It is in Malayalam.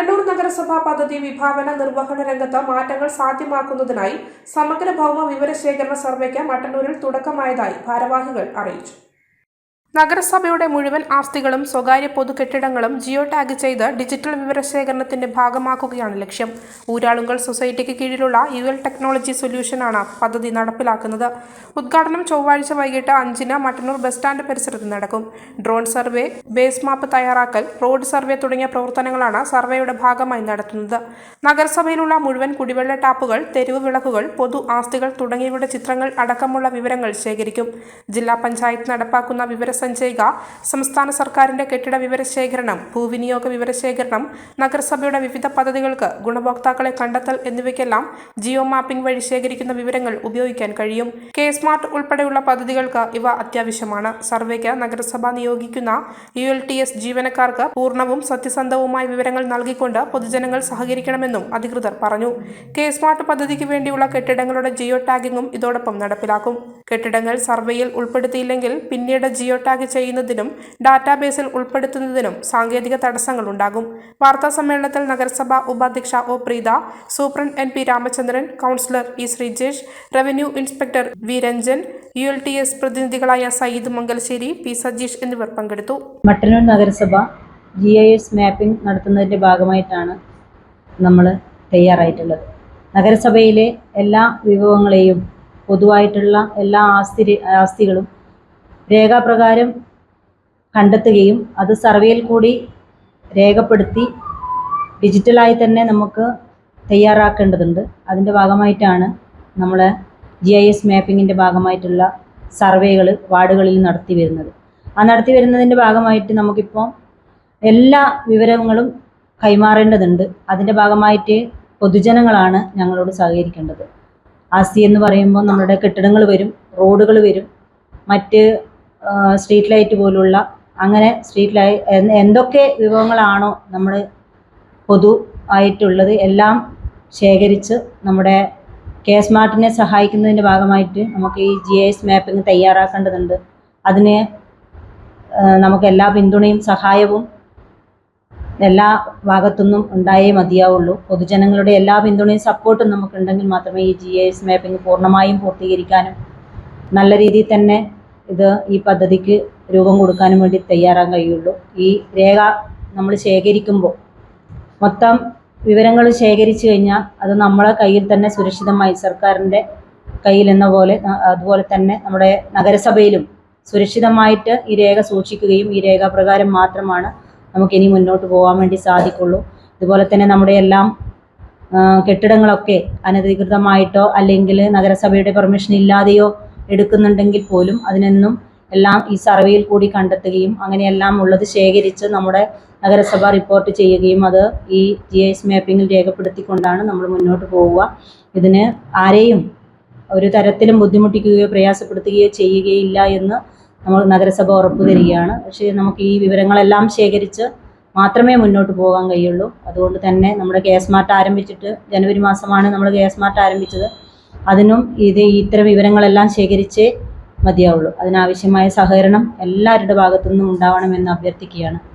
മട്ടന്നൂർ നഗരസഭാ പദ്ധതി വിഭാവന നിർവഹണ രംഗത്ത് മാറ്റങ്ങൾ സാധ്യമാക്കുന്നതിനായി സമഗ്ര ഭൗമ വിവരശേഖരണ സർവേക്ക് മട്ടന്നൂരിൽ തുടക്കമായതായി ഭാരവാഹികൾ അറിയിച്ചു. നഗരസഭയുടെ മുഴുവൻ ആസ്തികളും സ്വകാര്യ പൊതുകെട്ടിടങ്ങളും ജിയോ ടാഗ് ചെയ്ത് ഡിജിറ്റൽ വിവരശേഖരണത്തിന്റെ ഭാഗമാക്കുകയാണ് ലക്ഷ്യം. ഊരാളുങ്കൽ സൊസൈറ്റിക്ക് കീഴിലുള്ള യു എൽ ടെക്നോളജി സൊല്യൂഷനാണ് പദ്ധതി നടപ്പിലാക്കുന്നത്. ഉദ്ഘാടനം ചൊവ്വാഴ്ച വൈകിട്ട് അഞ്ചിന് മട്ടന്നൂർ ബസ് സ്റ്റാൻഡ് പരിസരത്ത് നടക്കും. ഡ്രോൺ സർവേ ബേസ് മാപ്പ് തയ്യാറാക്കൽ റോഡ് സർവേ തുടങ്ങിയ പ്രവർത്തനങ്ങളാണ് സർവേയുടെ ഭാഗമായി നടത്തുന്നത്. നഗരസഭയിലുള്ള മുഴുവൻ കുടിവെള്ള ടാപ്പുകൾ തെരുവ് വിളക്കുകൾ പൊതു ആസ്തികൾ തുടങ്ങിയവയുടെ ചിത്രങ്ങൾ അടക്കമുള്ള വിവരങ്ങൾ ശേഖരിക്കും. ജില്ലാ പഞ്ചായത്ത് നടപ്പാക്കുന്ന വിവരസഞ്ചയിക സംസ്ഥാന സർക്കാരിന്റെ കെട്ടിട വിവരശേഖരണം ഭൂവിനിയോഗ വിവരശേഖരണം നഗരസഭയുടെ വിവിധ പദ്ധതികൾക്ക് ഗുണഭോക്താക്കളെ കണ്ടെത്തൽ എന്നിവയ്ക്കെല്ലാം ജിയോ മാപ്പിംഗ് വഴി ശേഖരിക്കുന്ന വിവരങ്ങൾ ഉപയോഗിക്കാൻ കഴിയും. കെ സ്മാർട്ട് ഉൾപ്പെടെയുള്ള പദ്ധതികൾക്ക് ഇവ അത്യാവശ്യമാണ്. സർവേക്ക് നഗരസഭ നിയോഗിക്കുന്ന യു എൽ ടി എസ് ജീവനക്കാർക്ക് പൂർണവും സത്യസന്ധവുമായ വിവരങ്ങൾ നൽകിക്കൊണ്ട് പൊതുജനങ്ങൾ സഹകരിക്കണമെന്നും അധികൃതർ പറഞ്ഞു. കെ സ്മാർട്ട് പദ്ധതിക്ക് വേണ്ടിയുള്ള കെട്ടിടങ്ങളുടെ ജിയോ ടാഗിങ്ങും ഇതോടൊപ്പം നടപ്പിലാക്കും. കെട്ടിടങ്ങൾ സർവേയിൽ ഉൾപ്പെടുത്തിയില്ലെങ്കിൽ പിന്നീട് ജിയോ ടാഗ് ചെയ്യുന്നതിനും ഡാറ്റാബേസിൽ ഉൾപ്പെടുത്തുന്നതിനും സാങ്കേതിക തടസ്സങ്ങൾ ഉണ്ടാകും. വാർത്താ സമ്മേളനത്തിൽ നഗരസഭാ ഉപാധ്യക്ഷ O Preetha superintendent N P Ramachandran councillor E Sreejesh revenue inspector V Ranjan U L T S പ്രതിനിധികളായ Sayyid Mangalassery P Sajeesh എന്നിവർ പങ്കെടുത്തു. മട്ടന്നൂർ നഗരസഭ ജി ഐ എസ് മാപ്പിംഗ് നടത്തുന്നതിന്റെ ഭാഗമായിട്ടാണ് നമ്മൾ തയ്യാറായിട്ടുള്ളത്. നഗരസഭയിലെ എല്ലാ വിഭവങ്ങളെയും പൊതുവായിട്ടുള്ള എല്ലാ ആസ്തി ആസ്തികളും രേഖാപ്രകാരം കണ്ടെത്തുകയും അത് സർവേയിൽ കൂടി രേഖപ്പെടുത്തി ഡിജിറ്റലായി തന്നെ നമുക്ക് തയ്യാറാക്കേണ്ടതുണ്ട്. അതിന്റെ ഭാഗമായിട്ടാണ് നമ്മൾ ജി ഐ എസ് മാപ്പിങ്ങിന്റെ ഭാഗമായിട്ടുള്ള സർവേകൾ വാർഡുകളിൽ നടത്തി വരുന്നത്. ആ നടത്തി വരുന്നതിന്റെ ഭാഗമായിട്ട് നമുക്കിപ്പോൾ എല്ലാ വിവരങ്ങളും കൈമാറേണ്ടതുണ്ട്. അതിന്റെ ഭാഗമായിട്ട് പൊതുജനങ്ങളാണ് ഞങ്ങളോട് സഹകരിക്കേണ്ടത്. ആസ്തി എന്ന് പറയുമ്പോൾ നമ്മുടെ കെട്ടിടങ്ങൾ വരും റോഡുകൾ വരും മറ്റ് സ്ട്രീറ്റ് ലൈറ്റ് പോലുള്ള അങ്ങനെ സ്ട്രീറ്റ് ലൈ എന്തൊക്കെ വിഭവങ്ങളാണോ നമ്മൾ പൊതു ആയിട്ടുള്ളത് എല്ലാം ശേഖരിച്ച് നമ്മുടെ കെ സ്മാർട്ടിനെ സഹായിക്കുന്നതിന്റെ ഭാഗമായിട്ട് നമുക്ക് ഈ ജി എസ് മാപ്പിംഗ് തയ്യാറാക്കേണ്ടതുണ്ട്. അതിന് നമുക്ക് എല്ലാ പിന്തുണയും സഹായവും എല്ലാ ഭാഗത്തുനിന്നും ഉണ്ടായേ മതിയാവുള്ളൂ. പൊതുജനങ്ങളുടെ എല്ലാ പിന്തുണയും സപ്പോർട്ടും നമുക്കുണ്ടെങ്കിൽ മാത്രമേ ഈ ജി എസ് മാപ്പിംഗ് പൂർണമായും പൂർത്തീകരിക്കാനും നല്ല രീതിയിൽ തന്നെ ഇത് ഈ പദ്ധതിക്ക് രൂപം കൊടുക്കാനും വേണ്ടി തയ്യാറാൻ കഴിയുള്ളൂ. ഈ രേഖ നമ്മൾ ശേഖരിക്കുമ്പോൾ മൊത്തം വിവരങ്ങൾ ശേഖരിച്ചു കഴിഞ്ഞാൽ അത് നമ്മളെ കയ്യിൽ തന്നെ സുരക്ഷിതമായി സർക്കാരിന്റെ കയ്യിൽ എന്ന പോലെ അതുപോലെ തന്നെ നമ്മുടെ നഗരസഭയിലും സുരക്ഷിതമായിട്ട് ഈ രേഖ സൂക്ഷിക്കുകയും ഈ രേഖാപ്രകാരം മാത്രമാണ് നമുക്ക് ഇനി മുന്നോട്ട് പോകാൻ വേണ്ടി സാധിക്കുള്ളൂ. ഇതുപോലെ തന്നെ നമ്മുടെ എല്ലാം കെട്ടിടങ്ങളൊക്കെ അനധികൃതമായിട്ടോ അല്ലെങ്കിൽ നഗരസഭയുടെ പെർമിഷൻ ഇല്ലാതെയോ എടുക്കുന്നുണ്ടെങ്കിൽ പോലും അതിനൊന്നും എല്ലാം ഈ സർവേയിൽ കൂടി കണ്ടെത്തുകയും അങ്ങനെയെല്ലാം ഉള്ളത് ശേഖരിച്ച് നമ്മുടെ നഗരസഭ റിപ്പോർട്ട് ചെയ്യുകയും അത് ഈ ജി എസ് മാപ്പിങ്ങിൽ രേഖപ്പെടുത്തിക്കൊണ്ടാണ് നമ്മൾ മുന്നോട്ട് പോവുക. ഇതിന് ആരെയും ഒരു തരത്തിലും ബുദ്ധിമുട്ടിക്കുകയോ പ്രയാസപ്പെടുത്തുകയോ ചെയ്യുകയില്ല എന്ന് നമ്മൾ നഗരസഭ ഉറപ്പു തരികയാണ്. പക്ഷേ നമുക്ക് ഈ വിവരങ്ങളെല്ലാം ശേഖരിച്ച് മാത്രമേ മുന്നോട്ട് പോകാൻ കഴിയുള്ളൂ. അതുകൊണ്ട് തന്നെ നമ്മുടെ കെ സ്മാർട്ട് ആരംഭിച്ചിട്ട് ജനുവരി മാസമാണ് നമ്മൾ കെ സ്മാർട്ട് ആരംഭിച്ചത്. അതിനും ഇത് ഇത്തരം വിവരങ്ങളെല്ലാം ശേഖരിച്ചേ മതിയാവുള്ളൂ. അതിനാവശ്യമായ സഹകരണം എല്ലാവരുടെ ഭാഗത്തു നിന്നും ഉണ്ടാവണമെന്ന് അഭ്യർത്ഥിക്കുകയാണ്.